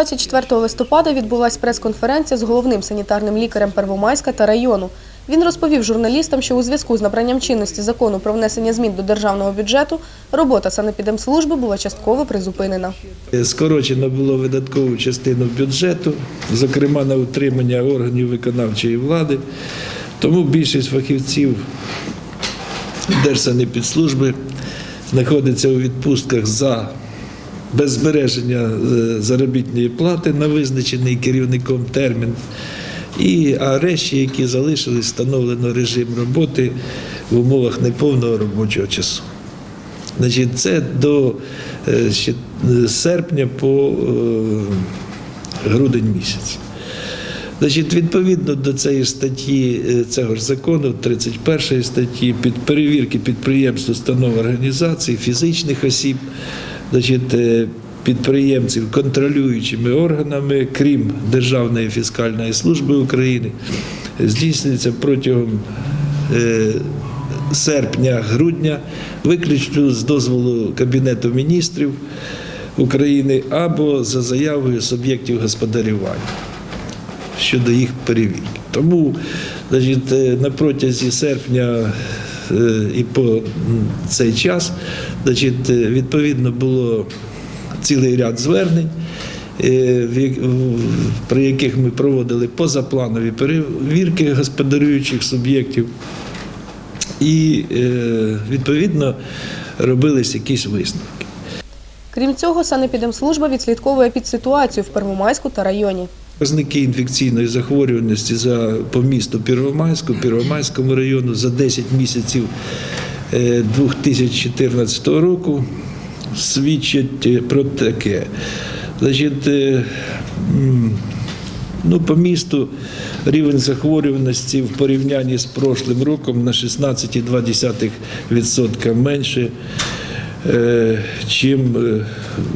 24 листопада відбулася прес-конференція з головним санітарним лікарем Первомайська та району. Він розповів журналістам, що у зв'язку з набранням чинності закону про внесення змін до державного бюджету робота санепідемслужби була частково призупинена. Скорочено було видаткову частину бюджету, зокрема на утримання органів виконавчої влади. Тому більшість фахівців Держсанепідслужби знаходиться у відпустках за без збереження е, заробітної плати на визначений керівником термін. І а решті, які залишились, встановлено режим роботи в умовах неповного робочого часу. Значить, це до е, е, серпня по грудень місяць. Значить, відповідно до цієї статті цього ж закону, 31 статті, під перевірки підприємств, установ організацій, фізичних осіб, значить, е, підприємців контролюючими органами, крім Державної фіскальної служби України, здійснюється протягом е, серпня-грудня, виключно з дозволу Кабінету міністрів України або за заявою суб'єктів господарювання щодо їх перевірки. Тому значить, е, на протязі серпня і по цей час значить, е, відповідно було цілий ряд звернень. е, При яких ми проводили позапланові перевірки господарюючих суб'єктів, і е, відповідно робились якісь висновки. Крім цього, санепідемслужба відслідковує підситуацію в Первомайську та районі. Показники інфекційної захворюваності за по місту Первомайську, Первомайському району за 10 місяців е, 2014 року свідчать е, про таке. Значить, е, ну, по місту рівень захворюваності в порівнянні з прошлим роком на 16,2% менше, е, чим е,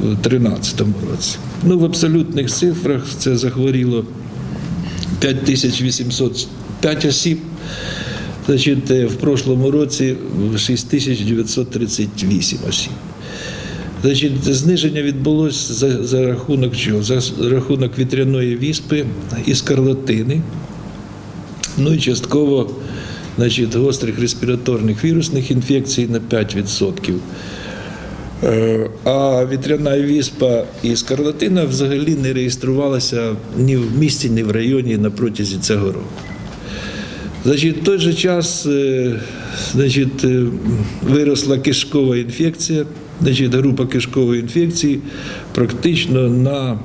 у 2013 році. Ну, в абсолютних цифрах це захворіло 5805 осіб. Значить, е, в прошлому році 6938 осіб. Значить, зниження відбулося за, за рахунок чого? За рахунок вітряної віспи і скарлатини. Ну і частково значить, гострих респіраторних вірусних інфекцій на 5%. Е, А вітряна віспа і скарлатина взагалі не реєструвалася ні в місті, ні в районі на протязі цього року. Значить, в той же час е, значить, е, виросла кишкова інфекція, значить, група кишкової інфекції практично на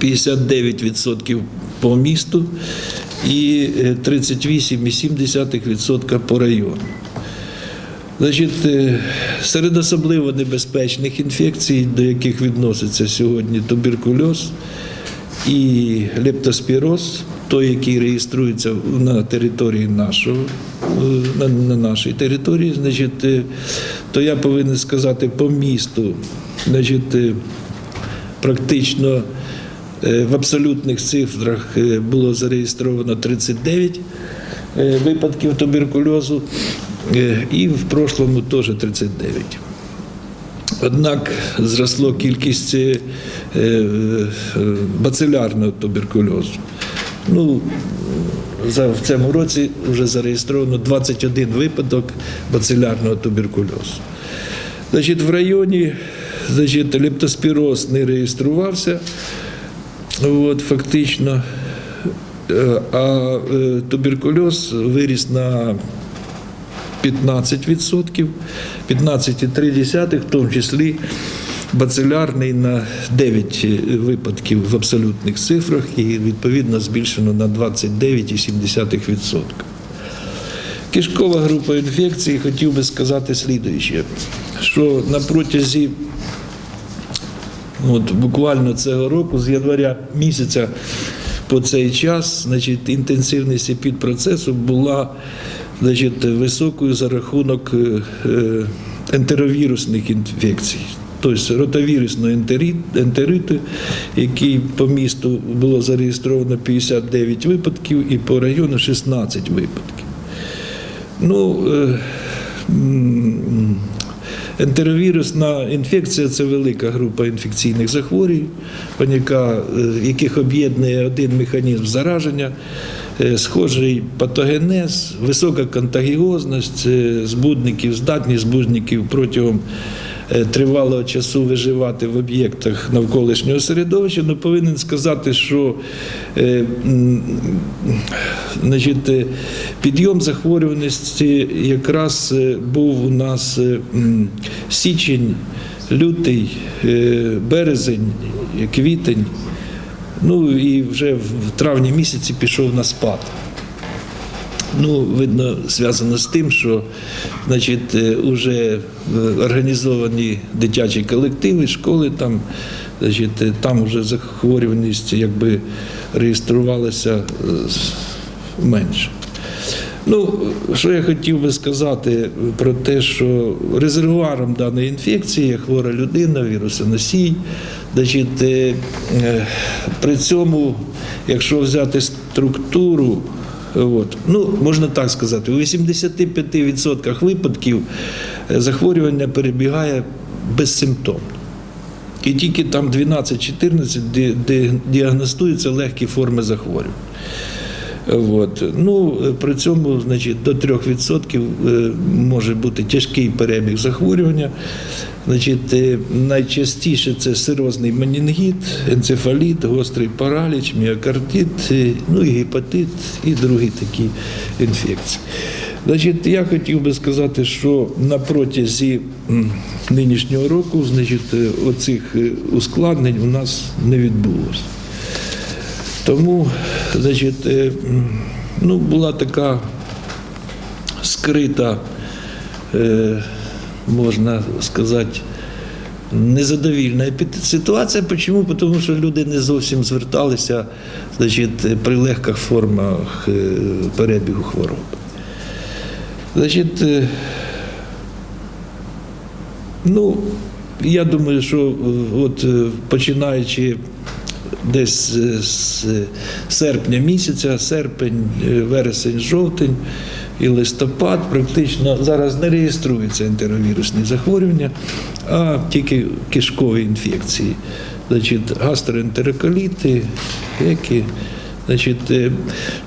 59% по місту і е, 38,7% по району. Значить, е, серед особливо небезпечних інфекцій, до яких відноситься сьогодні туберкульоз і лептоспіроз, той, який реєструється на території нашого, е, на, на нашій території, значить, е, то я повинен сказати по місту, значить, практично в абсолютних цифрах було зареєстровано 39 е, випадків туберкульозу, і в прошлому теж 39. Однак зросло кількість е, е, бацилярного туберкульозу. Ну, в цьому році вже зареєстровано 21 випадок бацилярного туберкульозу. Значить, в районі значить, лептоспіроз не реєструвався, от, фактично, Е, а е, туберкульоз виріс на 15%, 15,3%, в тому числі бацилярний на 9 випадків в абсолютних цифрах і відповідно збільшено на 29,7%. Кишкова група інфекцій хотів би сказати слідуюче, що на протязі от, буквально цього року, з января місяця по цей час, значить, інтенсивність епідпроцесу була значить, високою за рахунок е, е, ентеровірусних інфекцій. Тобто ротавірусного ентері- ентериту, який по місту було зареєстровано 59 випадків і по району 16 випадків. Ну, е, Ентеровірусна інфекція це велика група інфекційних захворювань, яких об'єднує один механізм зараження, схожий патогенез, висока контагіозність е, збудників, здатність збудників протягом е, тривалого часу виживати в об'єктах навколишнього середовища, ну повинен сказати, що е, значить, е, підйом захворюваності якраз е, був у нас е, січень, лютий, е, березень, квітень. Ну і вже в травні місяці пішов на спад. Ну, видно, зв'язано з тим, що значить, вже е, організовані дитячі колективи, школи там, значить, е, там вже захворюваність якби реєструвалася е, менше. Ну, що я хотів би сказати про те, що резервуаром даної інфекції є хвора людина, вірусоносій. Значить, е, е, при цьому, якщо взяти структуру, от, ну, можна так сказати, у 85% випадків е, захворювання перебігає безсимптомно. І тільки там 12-14 де, де діагностуються легкі форми захворювань. От. Ну, при цьому значить, до 3% е, може бути тяжкий перебіг захворювання. Значить, е, найчастіше це сирозний менінгіт, енцефаліт, гострий параліч, міокардит, е, ну і гепатит, і другі такі інфекції. Значить, я хотів би сказати, що на протязі нинішнього року значить, оцих ускладнень у нас не відбулося. Тому, значить, е, ну, була така скрита, е, можна сказати, незадовільна ситуація. Чому? Тому що люди не зовсім зверталися значить, при легких формах е, перебігу хвороби. Значить, ну, я думаю, що от починаючи десь з серпня місяця, серпень, е, вересень, жовтень і листопад, практично зараз не реєструються ентеровірусні захворювання, а тільки кишкові інфекції. Значить, гастроентероколіти, які. Значить, е,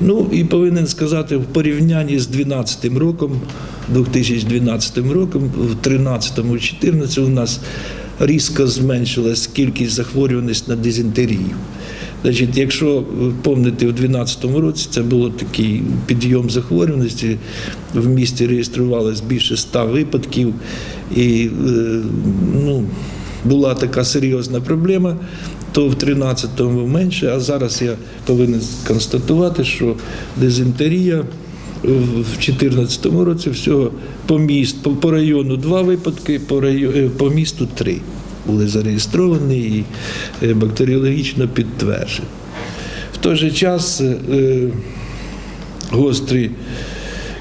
ну і повинен сказати, в порівнянні з 2012 роком, 2012 роком, в 2013-2014 у нас різко зменшилась кількість захворюваності на дизентерію. Значить, якщо ви пам'ятаєте, в 2012 році це було такий підйом захворюваності, в місті реєструвалось більше 100 випадків, і е, ну, була така серйозна проблема, то в 13-му менше, а зараз я повинен констатувати, що дизентерія в 2014 році всього по міст, по, по району два випадки, по, району, по місту три були зареєстровані і е, бактеріологічно підтверджені. В той же час е, гострі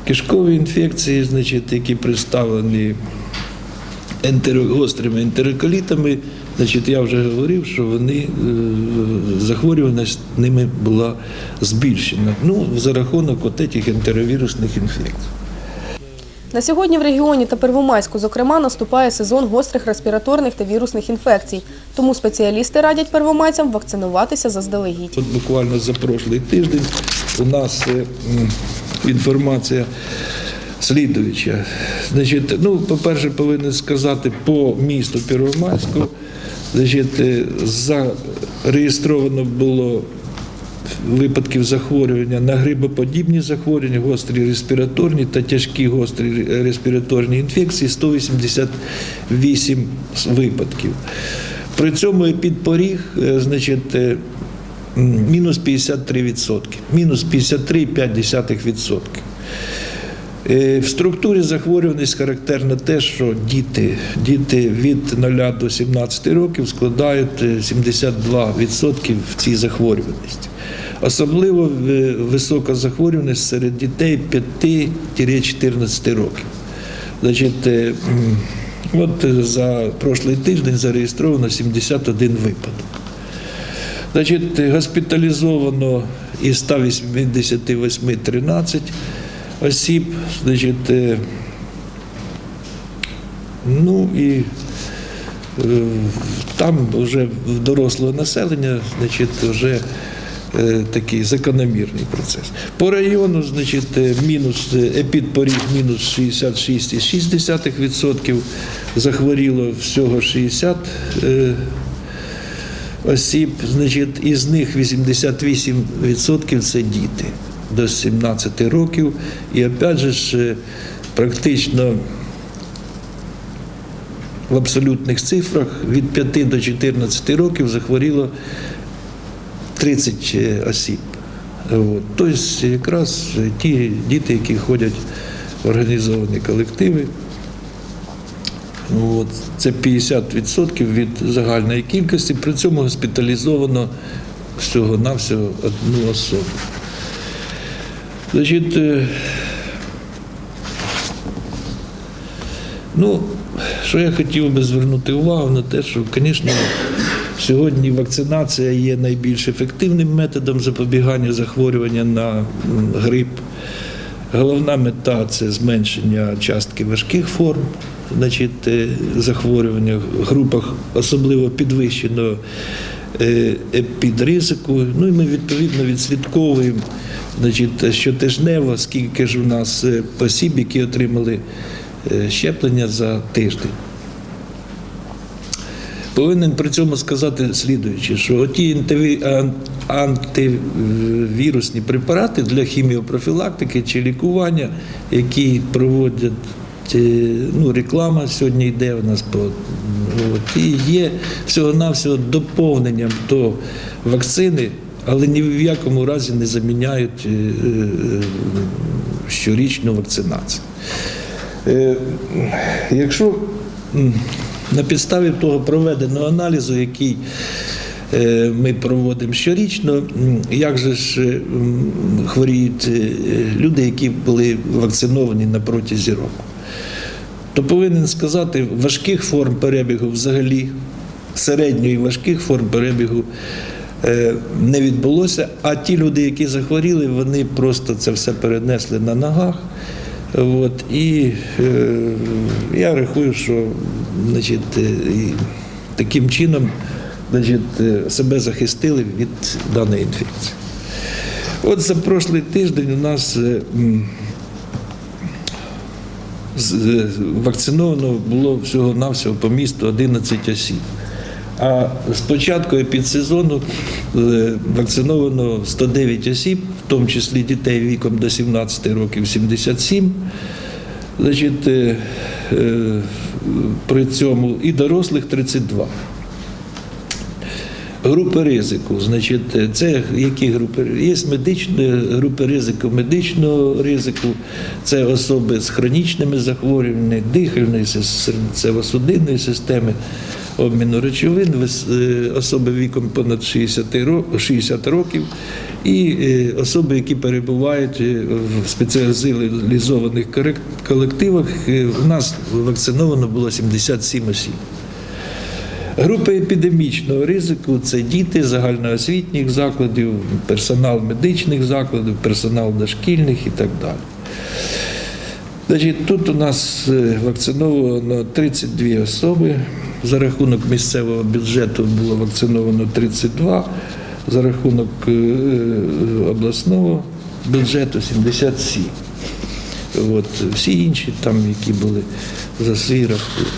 кишкові інфекції, значить, які представлені гострими ентероколітами, значить, я вже говорив, що вони е, захворюваність ними була збільшена. Ну, за рахунок от этих ентеровірусних інфекцій. На сьогодні в регіоні та Первомайську, зокрема, наступає сезон гострих респіраторних та вірусних інфекцій. Тому спеціалісти радять первомайцям вакцинуватися заздалегідь. От буквально за прошлий тиждень у нас е, інформація слідуюча. Значить, ну, по-перше, повинен сказати по місту Первомайську, значить, е, зареєстровано було випадків захворювання на грибоподібні захворювання, гострі респіраторні та тяжкі гострі респіраторні інфекції 188 випадків. При цьому підпоріг, е, значить, е, мінус 53%, мінус 53,5%. Е, В структурі захворюваність характерно те, що діти, діти від 0 до 17 років складають е, 72% в цій захворюваності. Особливо е, висока захворюваність серед дітей 5-14 років. Значить, е, от е, за прошлий тиждень зареєстровано 71 випадок. Значить, госпіталізовано із 188 13 осіб. Значить, е, Ну і е, там вже в дорослого населення, значить, вже е, такий закономірний процес. По району, значить, мінус епідпоріг мінус 66,6%, захворіло всього 60 е, осіб, значить, із них 88% це діти до 17 років. І опять же е, практично в абсолютних цифрах від 5 до 14 років захворіло 30 осіб. От. Тобто якраз ті діти, які ходять в організовані колективи, От, це 50% від загальної кількості, при цьому госпіталізовано всього-навсього одну особу. Значить, е, ну, що я хотів би звернути увагу на те, що, звісно, сьогодні вакцинація є найбільш ефективним методом запобігання захворювання на грип. Головна мета це зменшення частки важких форм, значить, е, захворювання в групах особливо підвищеного е, епідризику. Ну і ми відповідно відслідковуємо значить, щотижнево, скільки ж у нас е, осіб, які отримали е, щеплення за тиждень. Повинен при цьому сказати слідуюче, що ті антивірусні препарати для хіміопрофілактики чи лікування, які проводять е, ну, реклама сьогодні йде у нас по от, і є всього-навсього доповненням до вакцини, але ні в якому разі не заміняють е, е, щорічну вакцинацію. Е, Якщо на підставі того проведеного аналізу, який ми проводимо щорічно, як же ж хворіють люди, які були вакциновані на протязі року, то повинен сказати, важких форм перебігу взагалі, середньої важких форм перебігу не відбулося. А ті люди, які захворіли, вони просто це все перенесли на ногах. От, і е, я рахую, що значить, е, таким чином значить, е, себе захистили від даної інфекції. От за прошлий тиждень у нас е, е, вакциновано було всього-навсього по місту 11 осіб. А з початку підсезону е, вакциновано 109 осіб, в тому числі дітей віком до 17 років 77. Значить, е, е, при цьому і дорослих 32. Групи ризику, значить, це які групи? Є медичні групи ризику, медичного ризику, це особи з хронічними захворюваннями, дихальної, серцево-судинної системи, обміну речовин, е, особи віком понад 60, років і е, особи, які перебувають е, в спеціалізованих колективах. У нас вакциновано було 77 осіб. Групи епідемічного ризику це діти загальноосвітніх закладів, персонал медичних закладів, персонал дошкільних і так далі. Значить, тут у нас вакциновано 32 особи. За рахунок місцевого бюджету було вакциновано 32, за рахунок е, обласного бюджету 77. От, всі інші, там, які були за свій рахунок.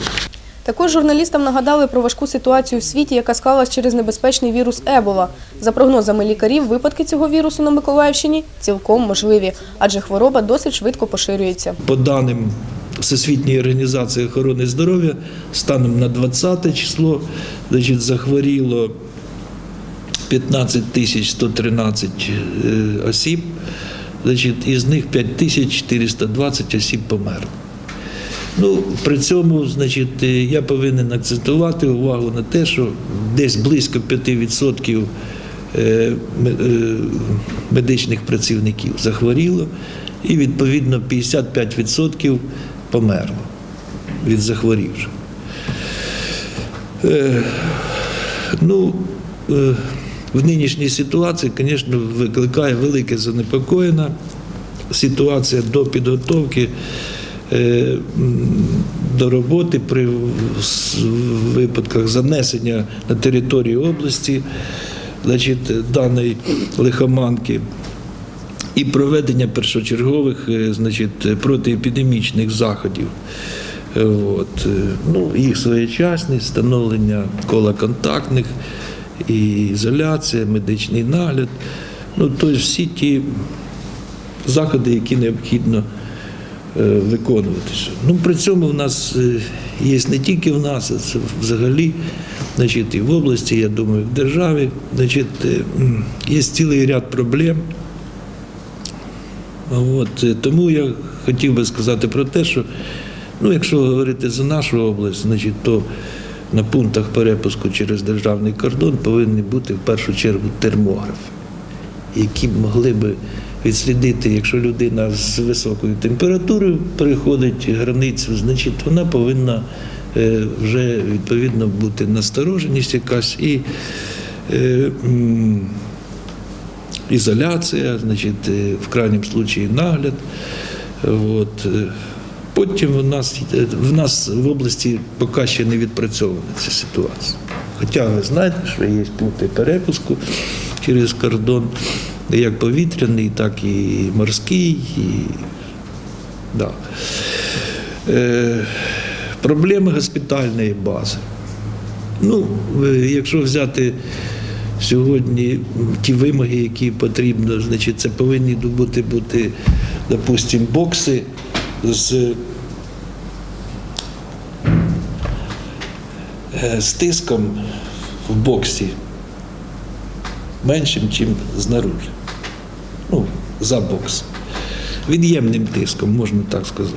Також журналістам нагадали про важку ситуацію в світі, яка склалась через небезпечний вірус Ебола. За прогнозами лікарів, випадки цього вірусу на Миколаївщині цілком можливі, адже хвороба досить швидко поширюється. По даним Всесвітньої організації охорони здоров'я, станом на 20 число значить, захворіло 15 тисяч 113 е, осіб, значить, із них 5 тисяч 420 осіб померло. Ну, при цьому, значить, е, я повинен акцентувати увагу на те, що десь близько 5% е, е, медичних працівників захворіло, і відповідно 55% померло від захворівших. Ну, в нинішній ситуації, звісно, викликає велике занепокоєння ситуація до підготовки до роботи при випадках занесення на територію області даної лихоманки і проведення першочергових е, значить, протиепідемічних заходів. Е, От. е, Ну, їх своєчасність, встановлення кола контактних, і ізоляція, медичний нагляд. Ну, тобто всі ті заходи, які необхідно е, виконуватися. Ну, при цьому в нас е, є не тільки в нас, а це взагалі, значить, і в області, я думаю, в державі, значить, е, є цілий ряд проблем. От, е, тому я хотів би сказати про те, що ну, якщо говорити за нашу область, значить, то на пунктах перепуску через державний кордон повинні бути в першу чергу термографи, які могли би відслідити, якщо людина з високою температурою переходить границю, значить вона повинна е, вже відповідно бути настороженість якась і. е, ізоляція, значить, е, в крайньому случаї нагляд. От. Потім в нас, в нас в області поки ще не відпрацьована ця ситуація. Хоча ви знаєте, що є пункти перепуску через кордон, як повітряний, так і морський. І, да. е, проблеми госпітальної бази. Ну, е, якщо взяти сьогодні ті вимоги, які потрібно, значить, це повинні бути, бути допустимо, бокси з, е, з тиском в боксі меншим, ніж знаружи. Ну, за бокс. Від'ємним тиском, можна так сказати.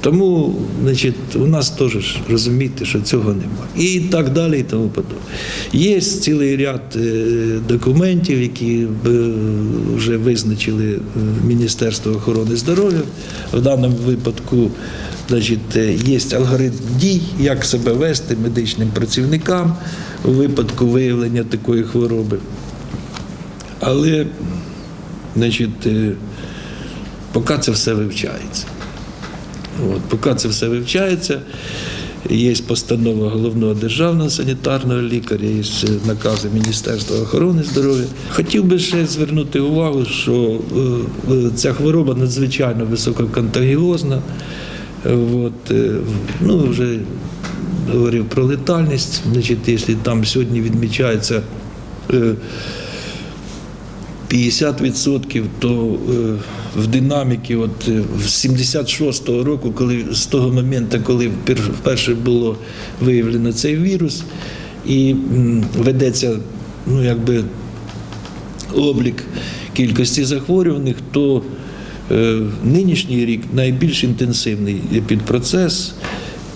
Тому, значить, у нас теж розумієте, що цього немає. І так далі, і тому подобне. Є цілий ряд е, документів, які е, вже визначили е, Міністерство охорони здоров'я. В даному випадку значить, є алгоритм дій, як себе вести медичним працівникам у випадку виявлення такої хвороби. Але, значить, е, поки це все вивчається. От, поки це все вивчається, є постанова головного державного санітарного лікаря, є накази Міністерства охорони здоров'я. Хотів би ще звернути увагу, що е, е, ця хвороба надзвичайно висококонтагіозна. От, ну, вже говорив про летальність. Значить, якщо там сьогодні відмічається 50%, то е, в динаміки, от е, 76-го року, коли з того моменту, коли вперше було виявлено цей вірус, і ведеться ну, якби, облік кількості захворюваних, то е, нинішній рік найбільш інтенсивний підпроцес.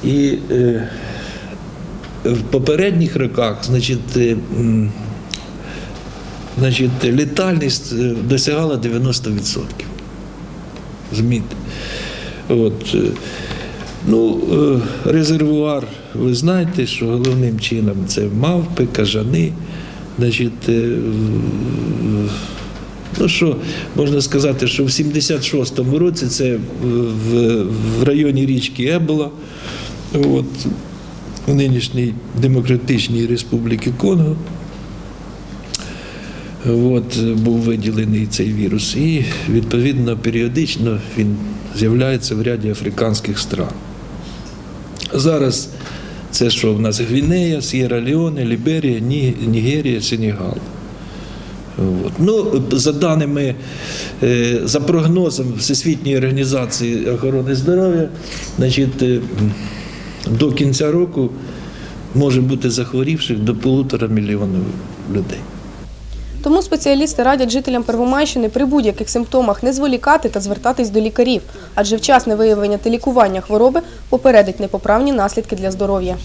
І е, в попередніх роках, значить, е, значить, летальність е, досягала 90%. Розумієте? От. е, Ну, е, резервуар, ви знаєте, що головним чином це мавпи, кажани. Значить, ну що, можна сказати, що в 76-му році це в, в районі річки Ебола, от, в нинішній Демократичній Республіки Конго. От, був виділений цей вірус. І відповідно періодично він з'являється в ряді африканських стран. Зараз це що в нас Гвінея, С'єра Леоне, Ліберія, Нігерія, Сенегал. От. Ну, за даними, е, за прогнозом Всесвітньої організації охорони здоров'я, значить, е, до кінця року може бути захворівших до полутора мільйонів людей. Тому спеціалісти радять жителям Первомайщини при будь-яких симптомах не зволікати та звертатись до лікарів, адже вчасне виявлення та лікування хвороби попередить непоправні наслідки для здоров'я.